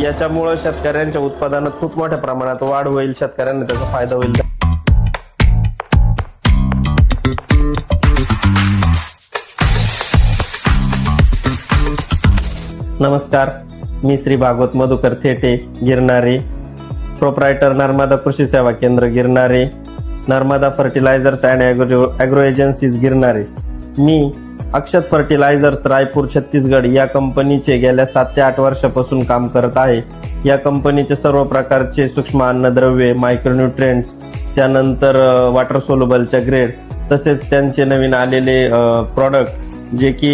याच्यामुळं शेतकऱ्यांच्या उत्पादनात खूप मोठ्या प्रमाणात वाढ होईल शेतकऱ्यांना त्याचा फायदा होईल. नमस्कार मी श्री भागवत मधुकर थेटे गिरणारे प्रोप्रायटर नर्मदा कृषी सेवा केंद्र Girnare Narmada fertilizers and agro agro agencies Girnare me Akshat fertilisers Raipur Chhattisgarh या कंपनीचे गेल्या सात ते आठ वर्षापासून काम करत आहे. या कंपनीचे सर्व प्रकारचे सूक्ष्म अन्नद्रव्ये मायक्रोन्युट्रिएंट्स त्यानंतर वॉटर सोलोबलच्या ग्रेड तसेच त्यांचे नवीन आलेले प्रॉडक्ट जे की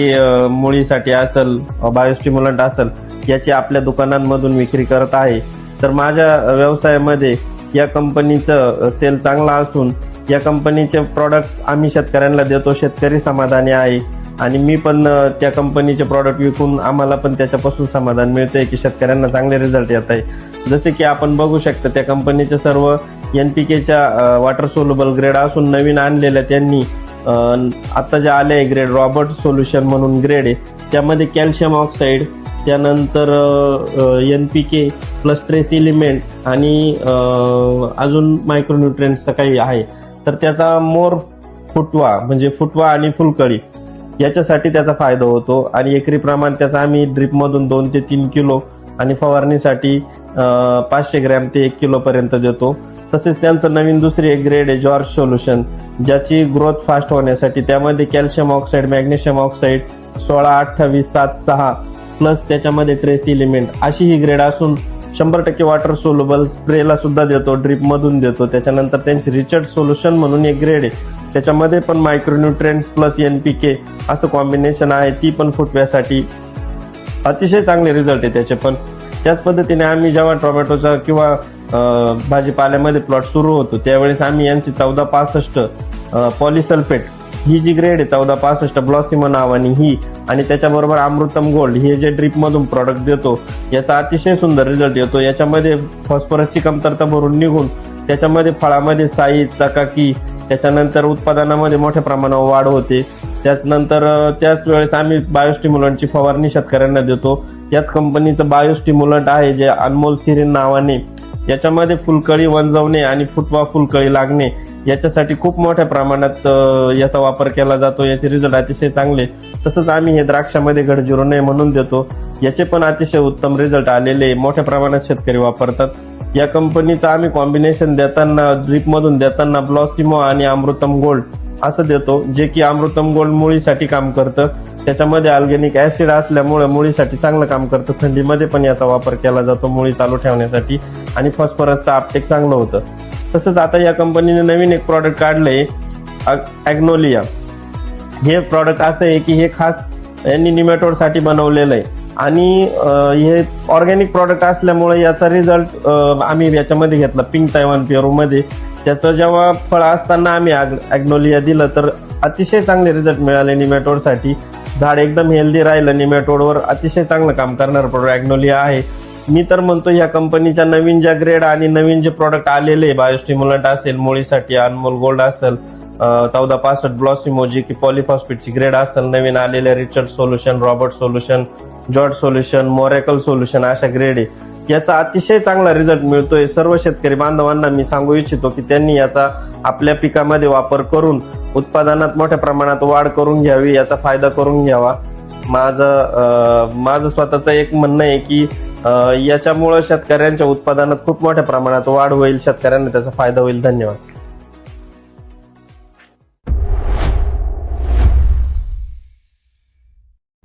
मुळीसाठी असेल बायोस्टिम्युलंट असेल याची आपल्या दुकानांमधून विक्री करत आहे. तर माझ्या व्यवसायामध्ये या कंपनीचं सेल चांगला असून या कंपनीचे प्रॉडक्ट आम्ही शेतकऱ्यांना देतो शेतकरी समाधानी आहे. आणि मी पण त्या कंपनीचे प्रॉडक्ट विकून आम्हाला पण त्याच्यापासून समाधान मिळतंय की शेतकऱ्यांना चांगले रिझल्ट येत आहे. जसे की आपण बघू शकता त्या कंपनीचे सर्व एन पी केच्या वॉटर सोल्युबल ग्रेड असून नवीन आणलेल्या त्यांनी आत्ता आता जे आले आहे ग्रेड रॉबर्ट सोल्युशन म्हणून ग्रेड आहे त्यामध्ये कॅल्शियम ऑक्साईड त्यानंतर N P K plus trace element आणि अजून मायक्रोन्युट्रिएंट्सचं काही आहे. तर त्याचा मोर फुटवा म्हणजे फुटवा आणि फुलकळी याच्यासाठी त्याचा फायदा होतो. आणि एकरी प्रमाण त्याचा आम्ही ड्रिपमधून दोन ते तीन किलो आणि फवारणीसाठी पाचशे ग्रॅम ते एक किलो पर्यंत देतो. तसेच त्यांचं नवीन दुसरी एक ग्रेड आहे जॉर्ज सोल्युशन ज्याची ग्रोथ फास्ट होण्यासाठी त्यामध्ये कॅल्शियम ऑक्साईड मॅग्नेशियम ऑक्साईड सोळा अठ्ठावीस सात सहा प्लस त्याच्यामध्ये ट्रेस इलिमेंट अशी ही ग्रेड असून शंभर टक्के वॉटर सोल्युबल स्प्रेला सुद्धा देतो ड्रिप मधून देतो. त्याच्यानंतर त्यांची रिचर्ड सोल्युशन म्हणून एक ग्रेड आहे. त्याच्यामध्ये पण micronutrients plus N P K असं कॉम्बिनेशन आहे ती पण फुटव्यासाठी. अतिशय चांगले रिझल्ट आहे त्याचे पण. त्याच पद्धतीने आम्ही जेव्हा टोमॅटोचा किंवा भाजीपाल्यामध्ये प्लॉट सुरू होतो त्यावेळेस आम्ही यांची चौदा पासष्ट पॉलिसल्फेट ही जी ग्रेड आहे चौदा पासष्ट ब्लॉसिमा नावानी ही आणि त्याच्याबरोबर अमृतम गोल्ड हे जे ड्रीपमधून प्रॉडक्ट देतो याचा अतिशय सुंदर रिझल्ट येतो. याच्यामध्ये फॉस्फरसची कमतरता भरून निघून त्याच्यामध्ये फळामध्ये साई चकाकी त्याच्यानंतर उत्पादनामध्ये मोठ्या प्रमाणावर वाढ होते. त्याचनंतर त्याच वेळेस आम्ही बायोस्टिम्युलंटची फवारणी शेतकऱ्यांना देतो. याच कंपनीचं बायोस्टिम्युलंट आहे जे अनमोल सिरीन नावाने याच्यामध्ये फुलकळी वंजवणे आणि फुटवा फुलकळी लागणे याच्यासाठी खूप मोठ्या प्रमाणात याचा वापर केला जातो. याचे रिझल्ट अतिशय चांगले. तसंच आम्ही हे द्राक्षामध्ये घडजिरू नये म्हणून देतो. याचे पण अतिशय उत्तम रिझल्ट आलेले. मोठ्या प्रमाणात शेतकरी वापरतात. या कंपनीचं आम्ही कॉम्बिनेशन देताना ड्रीप मधून देताना ब्लॉसिमो आणि अमृतम गोल्ड असं देतो जे की अमृतम गोल्ड मुळीसाठी काम करतं. त्याच्यामध्ये ऑर्गॅनिक ऍसिड असल्यामुळे मुळीसाठी चांगलं काम करतं. थंडीमध्ये पण याचा वापर केला जातो मुळी चालू ठेवण्यासाठी. आणि फॉस्फरसचं आपटेक चांगलं होतं. तसंच आता या कंपनीने नवीन एक प्रॉडक्ट काढलंय ॲग्नोलिया हे प्रॉडक्ट असं आहे की हे खास यांनी निमॅटोडसाठी बनवलेलं आहे. आणि हे ऑर्गॅनिक प्रॉडक्ट असल्यामुळे याचा रिझल्ट आम्ही याच्यामध्ये घेतला पिंक तायवान पेरू मध्ये त्याचं जेव्हा फळ असताना आम्ही ॲग्नोलिया दिलं तर अतिशय चांगले रिझल्ट मिळाले निमॅटोडसाठी. झाड एकदम हेल्दी राहिलं निमॅटोडवर अतिशय चांगलं काम करणारं प्रोडक्ट ॲग्नोलिया आहे. मी तर म्हणतो या कंपनीच्या नवीन ज्या ग्रेड आणि नवीन जे प्रॉडक्ट आलेले बायोस्टिम्युलंट असेल मुळीसाठी अनमोल गोल्ड असेल चौदा पासष्ट ब्लॉसिमोजी की पॉलिफॉस्फेटची ग्रेड असेल नवीन आलेले Richard solution Robert solution George solution miracle solution अशा ग्रेड आहे. याचा अतिशय चांगला रिझल्ट मिळतोय. सर्व शेतकरी बांधवांना मी सांगू इच्छितो की त्यांनी याचा आपल्या पिकामध्ये वापर करून उत्पादनात मोठ्या प्रमाणात वाढ करून घ्यावी याचा फायदा करून घ्यावा. माझं माझं स्वतःचं एक म्हणणं आहे की याच्यामुळं शेतकऱ्यांच्या उत्पादनात खूप मोठ्या प्रमाणात वाढ होईल शेतकऱ्यांना त्याचा फायदा होईल. धन्यवाद.